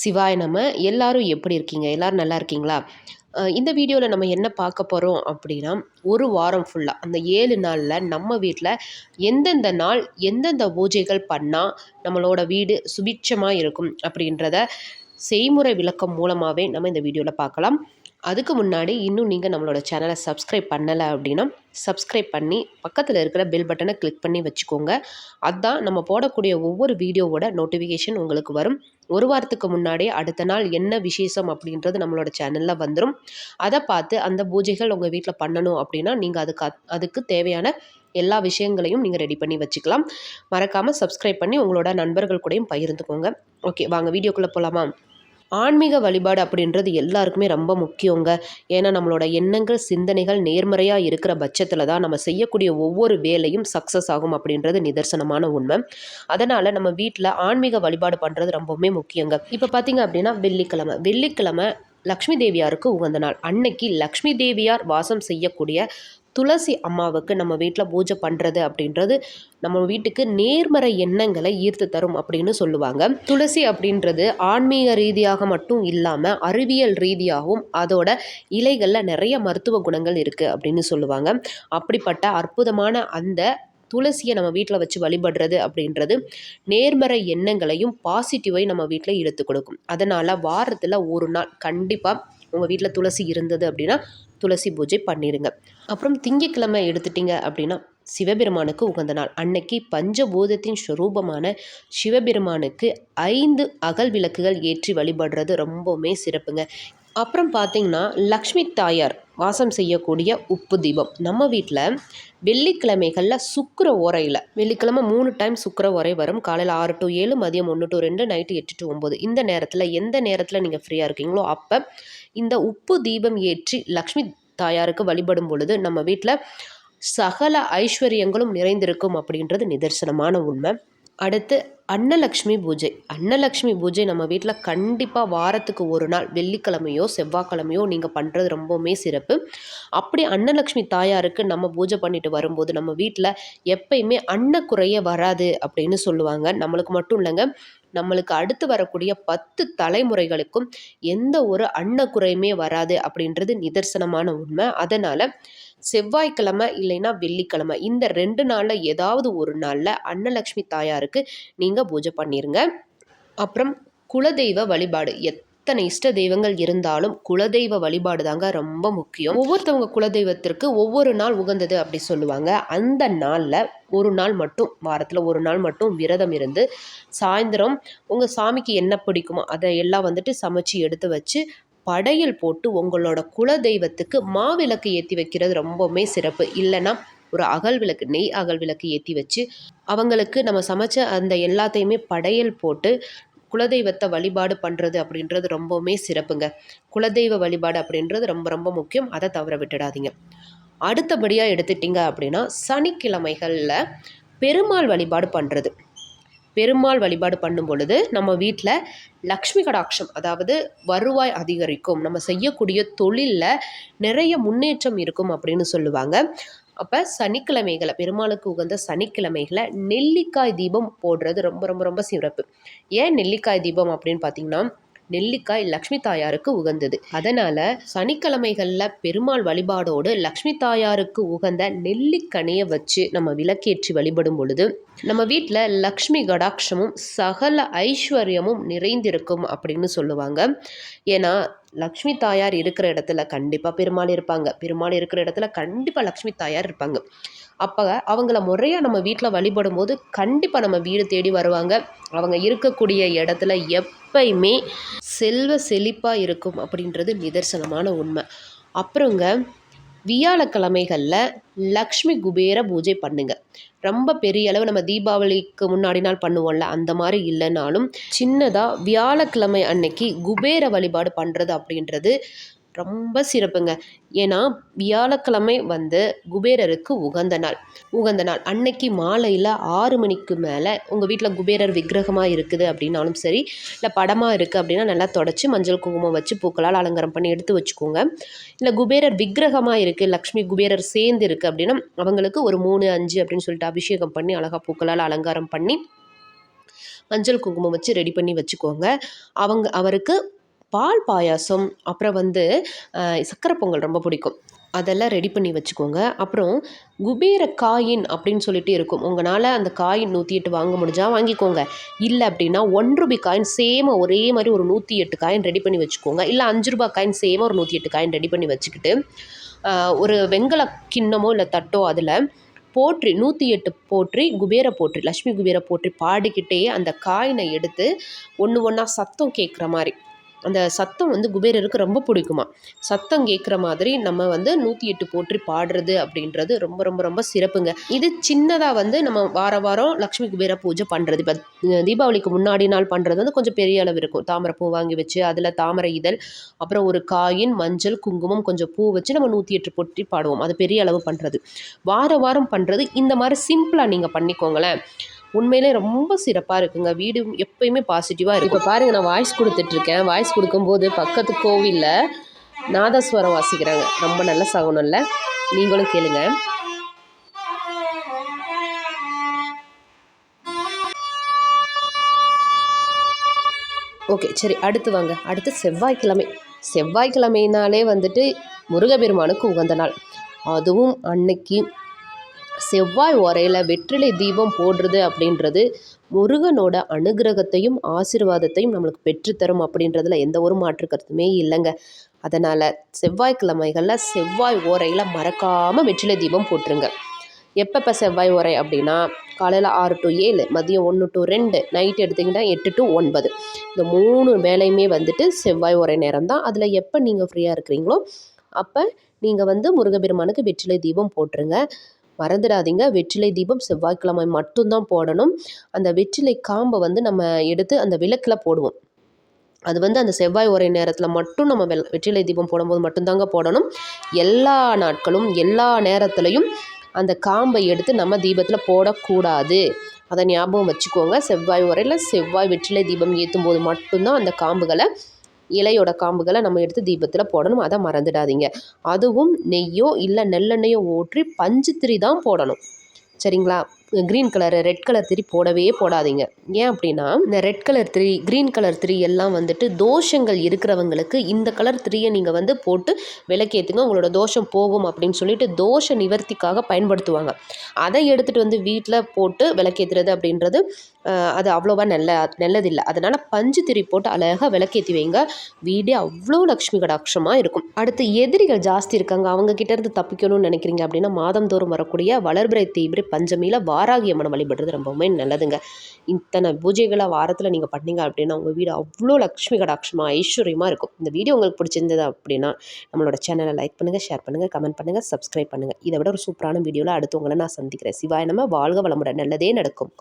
சிவாய் நம்ம எல்லாரும் எப்படி இருக்கீங்க? எல்லாரும் நல்லா இருக்கீங்களா? இந்த வீடியோவில் நம்ம என்ன பார்க்க போகிறோம் அப்படின்னா ஒரு வாரம் ஃபுல்லாக அந்த ஏழு நாளில் நம்ம வீட்டில் எந்தெந்த நாள் எந்தெந்த பூஜைகள் பண்ணால் நம்மளோட வீடு சுபிட்சமாக இருக்கும் அப்படின்றத செய்முறை விளக்கம் மூலமாகவே நம்ம இந்த வீடியோவில் பார்க்கலாம். அதுக்கு முன்னாடி இன்னும் நீங்கள் நம்மளோட சேனலை சப்ஸ்கிரைப் பண்ணலை அப்படின்னா சப்ஸ்கிரைப் பண்ணி பக்கத்தில் இருக்கிற பெல் பட்டனை கிளிக் பண்ணி வச்சுக்கோங்க. அதுதான் நம்ம போடக்கூடிய ஒவ்வொரு வீடியோவோட நோட்டிஃபிகேஷன் உங்களுக்கு வரும். ஒரு வாரத்துக்கு முன்னாடியே அடுத்த நாள் என்ன விசேஷம் அப்படின்றது நம்மளோட சேனலில் வந்துடும் அதை பார்த்து அந்த பூஜைகள் உங்கள் வீட்டில் பண்ணணும் அப்படின்னா நீங்கள் அதுக்கு அதுக்கு தேவையான எல்லா விஷயங்களையும் நீங்கள் ரெடி பண்ணி வச்சுக்கலாம். மறக்காமல் சப்ஸ்கிரைப் பண்ணி உங்களோட நண்பர்கள் கூடயும் பகிர்ந்துக்கோங்க. ஓகே வாங்க வீடியோக்குள்ளே போகலாமா ஆன்மீக வழிபாடு அப்படின்றது எல்லாருக்குமே ரொம்ப முக்கியங்க. ஏன்னா நம்மளோட எண்ணங்கள் சிந்தனைகள் நேர்மறையாக இருக்கிற பட்சத்தில் தான் நம்ம செய்யக்கூடிய ஒவ்வொரு வேலையும் சக்ஸஸ் ஆகும் அப்படின்றது நிதர்சனமான உண்மை. அதனால் நம்ம வீட்டில் ஆன்மீக வழிபாடு பண்ணுறது ரொம்பவுமே முக்கியங்க. இப்போ பார்த்தீங்க அப்படின்னா வெள்ளிக்கிழமை. வெள்ளிக்கிழமை லக்ஷ்மி தேவியாருக்கு உகந்த நாள். அன்னைக்கு லக்ஷ்மி தேவியார் வாசம் செய்யக்கூடிய துளசி அம்மாவுக்கு நம்ம வீட்டில் பூஜை பண்ணுறது அப்படின்றது நம்ம வீட்டுக்கு நேர்மறை எண்ணங்களை ஈர்த்து தரும் அப்படின்னு சொல்லுவாங்க. துளசி அப்படின்றது ஆன்மீக ரீதியாக மட்டும் இல்லாமல் அறிவியல் ரீதியாகவும் அதோட இலைகளில் நிறைய மருத்துவ குணங்கள் இருக்குது அப்படின்னு சொல்லுவாங்க. அப்படிப்பட்ட அற்புதமான அந்த துளசியை நம்ம வீட்டில் வச்சு வழிபடுறது அப்படின்றது நேர்மறை எண்ணங்களையும் பாசிட்டிவை நம்ம வீட்டில் இழுத்து கொடுக்கும். அதனால் வாரத்தில் ஒரு நாள் கண்டிப்பாக உங்கள் வீட்டில் துளசி இருந்தது அப்படின்னா துளசி பூஜை பண்ணிடுங்க அப்புறம் திங்கட்கிழமை எடுத்துட்டிங்க அப்படின்னா சிவபெருமானுக்கு உகந்த நாள். அன்னைக்கு பஞ்சபூதத்தின் ஸ்வரூபமான சிவபெருமானுக்கு ஐந்து அகல் விளக்குகள் ஏற்றி வழிபடுறது ரொம்பவுமே சிறப்புங்க. அப்புறம் பார்த்தீங்கன்னா லக்ஷ்மி தாயார் வாசம் செய்யக்கூடிய உப்பு தீபம். நம்ம வீட்டில் வெள்ளிக்கிழமைகளில் சுக்கர உரையில் வெள்ளிக்கிழமை மூணு டைம் சுக்கிர உரை வரும். காலையில் ஆறு டு ஏழு மதியம் ஒன்று டு ரெண்டு நைட்டு எட்டு டு ஒம்பது இந்த நேரத்தில் எந்த நேரத்தில் நீங்கள் ஃப்ரீயாக இருக்கீங்களோ அப்போ இந்த உப்பு தீபம் ஏற்றி லக்ஷ்மி தாயாருக்கு வழிபடும் பொழுது நம்ம வீட்டில் சகல ஐஸ்வர்யங்களும் நிறைந்திருக்கும் அப்படின்றது நிதர்சனமான உண்மை. அடுத்து அன்னலக்ஷ்மி பூஜை. அன்னலக்ஷ்மி பூஜை நம்ம வீட்டில் கண்டிப்பாக வாரத்துக்கு ஒரு நாள் வெள்ளிக்கிழமையோ செவ்வாய்க்கிழமையோ நீங்கள் பண்ணுறது ரொம்பவுமே சிறப்பு. அப்படி அன்னலக்ஷ்மி தாயாருக்கு நம்ம பூஜை பண்ணிட்டு வரும்போது நம்ம வீட்டில் எப்பயுமே அன்னக்குறைய வராது அப்படின்னு சொல்லுவாங்க. நம்மளுக்கு மட்டும் இல்லைங்க. நம்மளுக்கு அடுத்து வரக்கூடிய பத்து தலைமுறைகளுக்கும் எந்த ஒரு அன்னக்குறையுமே வராது அப்படின்றது நிதர்சனமான உண்மை. அதனால் செவ்வாய்க்கிழமை இல்லைன்னா வெள்ளிக்கிழமை இந்த ரெண்டு நாளில் ஏதாவது ஒரு நாளில் அன்னலக்ஷ்மி தாயாருக்கு நீங்கள் பூஜை பண்ணிருங்க. அப்புறம் குலதெய்வ வழிபாடு எத் எத்தனை இஷ்ட தெய்வங்கள் இருந்தாலும் குலதெய்வ வழிபாடு தாங்க ரொம்ப முக்கியம். ஒவ்வொருத்தவங்க குலதெய்வத்திற்கு ஒவ்வொரு நாள் உகந்தது அப்படி சொல்லுவாங்க. அந்த நாளில் ஒரு நாள் மட்டும் வாரத்தில் ஒரு நாள் மட்டும் விரதம் இருந்து சாயந்தரம் உங்கள் சாமிக்கு என்ன பிடிக்குமோ அதை எல்லாம் வந்துட்டு சமைச்சு எடுத்து வச்சு படையல் போட்டு உங்களோட குலதெய்வத்துக்கு மாவிளக்கு ஏற்றி வைக்கிறது ரொம்பவுமே சிறப்பு. இல்லைன்னா ஒரு அகல் விளக்கு நெய் அகல் விளக்கு ஏற்றி வச்சு அவங்களுக்கு நம்ம சமைச்ச அந்த எல்லாத்தையுமே படையல் போட்டு குலதெய்வத்தை வழிபாடு பண்ணுறது அப்படின்றது ரொம்பவுமே சிறப்புங்க. குலதெய்வ வழிபாடு அப்படின்றது ரொம்ப ரொம்ப முக்கியம். அதை தவற விட்டுடாதீங்க. அடுத்தபடியாக எடுத்துட்டிங்க அப்படின்னா சனிக்கிழமைகளில் பெருமாள் வழிபாடு பண்ணுறது பெருமாள் வழிபாடு பண்ணும் பொழுது நம்ம வீட்டில் லக்ஷ்மி கடாட்சம் அதாவது வருவாய் அதிகரிக்கும். நம்ம செய்யக்கூடிய தொழிலில் நிறைய முன்னேற்றம் இருக்கும் அப்படின்னு சொல்லுவாங்க. அப்போ சனிக்கிழமைகளை பெருமாளுக்கு உகந்த சனிக்கிழமைகளை நெல்லிக்காய் தீபம் போடுறது ரொம்ப ரொம்ப ரொம்ப சிறப்பு. ஏன் நெல்லிக்காய் தீபம் அப்படின்னு பார்த்தீங்கன்னா நெல்லிக்காய் லக்ஷ்மி தாயாருக்கு உகந்தது. அதனால் சனிக்கிழமைகளில் பெருமாள் வழிபாடோடு லக்ஷ்மி தாயாருக்கு உகந்த நெல்லிக்கனியை வச்சு நம்ம விளக்கேற்றி வழிபடும் பொழுது நம்ம வீட்டில் லக்ஷ்மி கடாட்சமும் சகல ஐஸ்வர்யமும் நிறைந்திருக்கும் அப்படின்னு சொல்லுவாங்க. ஏன்னா லக்ஷ்மி தாயார் இருக்கிற இடத்துல கண்டிப்பாக பெருமாள் இருப்பாங்க. பெருமாள் இருக்கிற இடத்துல கண்டிப்பாக லக்ஷ்மி தாயார் இருப்பாங்க. அப்போ அவங்கள முறையாக நம்ம வீட்டில் வழிபடும் போது கண்டிப்பாக நம்ம வீடு தேடி வருவாங்க. அவங்க இருக்கக்கூடிய இடத்துல எப் எப்பயுமே செல்வ செழிப்பாக இருக்கும் அப்படின்றது நிதர்சனமான உண்மை. அப்புறங்க வியாழக்கிழமைகளில் லக்ஷ்மி குபேர பூஜை பண்ணுங்க. ரொம்ப பெரிய அளவு நம்ம தீபாவளிக்கு முன்னாடி நாள் பண்ணுவோம்ல அந்த மாதிரி இல்லைனாலும் சின்னதாக வியாழக்கிழமை அன்னைக்கு குபேர வழிபாடு பண்ணுறது அப்படின்றது ரொம்ப சிறப்புங்க. ஏன்னா வியாழக்கிழமை வந்து குபேரருக்கு உகந்த நாள். உகந்த நாள். அன்னைக்கு மாலையில் ஆறு மணிக்கு மேலே உங்கள் வீட்டில் குபேரர் விக்கிரகமாக இருக்குது அப்படின்னாலும் சரி இல்லை படமாக இருக்குது அப்படின்னா நல்லா தொடச்சி மஞ்சள் குங்குமம் வச்சு பூக்களால் அலங்காரம் பண்ணி எடுத்து வச்சுக்கோங்க. இல்லை குபேரர் விக்கிரகமாக இருக்குது லக்ஷ்மி குபேரர் சேர்ந்து இருக்குது அப்படின்னா அவங்களுக்கு ஒரு மூணு அஞ்சு அப்படின்னு சொல்லிட்டு அபிஷேகம் பண்ணி அழகாக பூக்களால் அலங்காரம் பண்ணி மஞ்சள் குங்குமம் வச்சு ரெடி பண்ணி வச்சுக்கோங்க. அவங்க அவருக்கு பால் பாயாசம் அப்புறம் வந்து சக்கரை பொங்கல் ரொம்ப பிடிக்கும். அதெல்லாம் ரெடி பண்ணி வச்சுக்கோங்க. அப்புறம் குபேர காயின் அப்படின்னு சொல்லிட்டு இருக்கும். உங்களால் அந்த காயின் நூற்றி எட்டு வாங்க முடிஞ்சால் வாங்கிக்கோங்க. இல்லை அப்படின்னா ஒன் ரூபி காயின் சேமாக ஒரே மாதிரி ஒரு நூற்றி எட்டு காயின் ரெடி பண்ணி வச்சுக்கோங்க. இல்லை அஞ்சு ரூபாய் காயின் சேமாக ஒரு நூற்றி எட்டு காயின் ரெடி பண்ணி வச்சுக்கிட்டு ஒரு வெங்கல கிண்ணமோ இல்லை தட்டோ அதில் போற்றி நூற்றி எட்டு போற்றி குபேர போற்றி லக்ஷ்மி குபேர போற்றி பாடிக்கிட்டே அந்த காயினை எடுத்து ஒன்று ஒன்றா சத்தம் கேட்குற மாதிரி அந்த சத்தம் வந்து குபேரருக்கு ரொம்ப பிடிக்குமா? சத்தம் கேட்குற மாதிரி நம்ம வந்து நூற்றி எட்டு போற்றி பாடுறது அப்படின்றது ரொம்ப ரொம்ப ரொம்ப சிறப்புங்க. இது சின்னதாக வந்து நம்ம வார வாரம் லக்ஷ்மி குபேர பூஜை பண்ணுறது இப்போ தீபாவளிக்கு முன்னாடி நாள் பண்ணுறது வந்து கொஞ்சம் பெரிய அளவு இருக்கும். தாமரை பூ வாங்கி வச்சு அதில் தாமரை இதழ் அப்புறம் ஒரு காயின் மஞ்சள் குங்குமம் கொஞ்சம் பூ வச்சு நம்ம நூற்றி எட்டு போற்றி பாடுவோம். அது பெரிய அளவு பண்ணுறது வார வாரம் பண்ணுறது இந்த மாதிரி சிம்பிளாக நீங்கள் பண்ணிக்கோங்களேன். உண்மையிலே ரொம்ப சிறப்பாக இருக்குங்க. வீடு எப்பயுமே பாசிட்டிவாக இருக்கும். இப்போ பாருங்கள் நான் வாய்ஸ் கொடுத்துட்ருக்கேன். வாய்ஸ் கொடுக்கும்போது பக்கத்து கோவிலில் நாதஸ்வரம் வாசிக்கிறாங்க. ரொம்ப நல்ல சகுனம்ல நீங்களும் கேளுங்க. ஓகே சரி அடுத்து வாங்க. அடுத்து செவ்வாய்க்கிழமை. செவ்வாய்க்கிழமைனாலே வந்துட்டு முருகப்பெருமானுக்கு உகந்த நாள். அதுவும் அன்னைக்கு செவ்வாய் உரையில் வெற்றிலை தீபம் போடுறது அப்படின்றது முருகனோட அனுகிரகத்தையும் ஆசீர்வாதத்தையும் நம்மளுக்கு பெற்றுத்தரும் அப்படின்றதுல எந்த ஒரு மாற்று கருத்துமே இல்லைங்க. அதனால் செவ்வாய்க்கிழமைகளில் செவ்வாய் ஓரையில் மறக்காமல் வெற்றிலை தீபம் போட்டுருங்க. எப்பப்போ செவ்வாய் உரை அப்படின்னா காலையில் ஆறு டு ஏழு மதியம் ஒன்று டு ரெண்டு நைட் எடுத்திங்கன்னா எட்டு டு ஒன்பது. இந்த மூணு வேலையுமே வந்துட்டு செவ்வாய் உரை நேரம் தான் அதில் எப்போ நீங்கள் ஃப்ரீயாக இருக்கிறீங்களோ அப்போ நீங்கள் வந்து முருகபெருமானுக்கு வெற்றிலை தீபம் போட்டுருங்க. மறந்துடாதீங்க. வெற்றிலை தீபம் செவ்வாய்க்கிழமை மட்டும்தான் போடணும். அந்த வெற்றிலை காம்பை வந்து நம்ம எடுத்து அந்த விளக்கில் போடுவோம். அது வந்து அந்த செவ்வாய் உரை நேரத்தில் மட்டும் நம்ம வெற்றிலை தீபம் போடும்போது மட்டும்தாங்க போடணும். எல்லா நாட்களும் எல்லா நேரத்துலையும் அந்த காம்பை எடுத்து நம்ம தீபத்தில் போடக்கூடாது. அதை ஞாபகம் வச்சுக்கோங்க. செவ்வாய் உரையில் செவ்வாய் வெற்றிலை தீபம் ஏற்றும் போது மட்டும்தான் அந்த காம்புகளை இலையோட காம்புகளை நம்ம எடுத்து தீபத்தில் போடணும். அதை மறந்துடாதீங்க. அதுவும் நெய்யோ இல்லை நெல்லெண்ணெயோ ஊற்றி பஞ்சு திரி தான் போடணும். சரிங்களா? க்ரீன் கலர் ரெட் கலர் திரி போடவே போடாதீங்க. ஏன் அப்படின்னா இந்த ரெட் கலர் திரி க்ரீன் கலர் திரி எல்லாம் வந்துட்டு தோஷங்கள் இருக்கிறவங்களுக்கு இந்த கலர் திரியை நீங்கள் வந்து போட்டு விளக்கேற்றுங்க உங்களோட தோஷம் போகும் அப்படின்னு சொல்லிட்டு தோஷ நிவர்த்திக்காக பயன்படுத்துவாங்க. அதை எடுத்துகிட்டு வந்து வீட்டில் போட்டு விளக்கேற்றுறது அப்படின்றது அது அவ்வளோவா நல்ல நல்லதில்லை. அதனால் பஞ்சு திரி போட்டு அழகாக விளக்கேற்றி வைங்க. வீடே அவ்வளோ லக்ஷ்மி கடாட்சமாக இருக்கும். அடுத்து எதிரிகள் ஜாஸ்தி இருக்காங்க அவங்க கிட்டேருந்து தப்பிக்கணும்னு நினைக்கிறீங்க அப்படின்னா மாதந்தோறும் வரக்கூடிய வளர்பிறை தீபிரை பஞ்சமியில் வாராகி அம்மனை வழிபடுறது ரொம்பவுமே நல்லதுங்க. இத்தனை பூஜைகளை வாரத்தில் நீங்கள் பண்ணீங்க அப்படின்னா உங்கள் வீடு அவ்வளோ லக்ஷ்மி கடாட்சமாக ஐஸ்வர்யமாக இருக்கும். இந்த வீடியோ உங்களுக்கு பிடிச்சிருந்தது அப்படின்னா நம்மளோட சேனலை லைக் பண்ணுங்கள் ஷேர் பண்ணுங்கள் கமெண்ட் பண்ணுங்கள் சப்ஸ்கிரைப் பண்ணுங்கள் இதை விட ஒரு சூப்பரான வீடியோவில் அடுத்து உங்களை நான் சந்திக்கிறேன். சிவாய் நம்ம வாழ்க வளமுடன். நல்லதே நடக்கும்.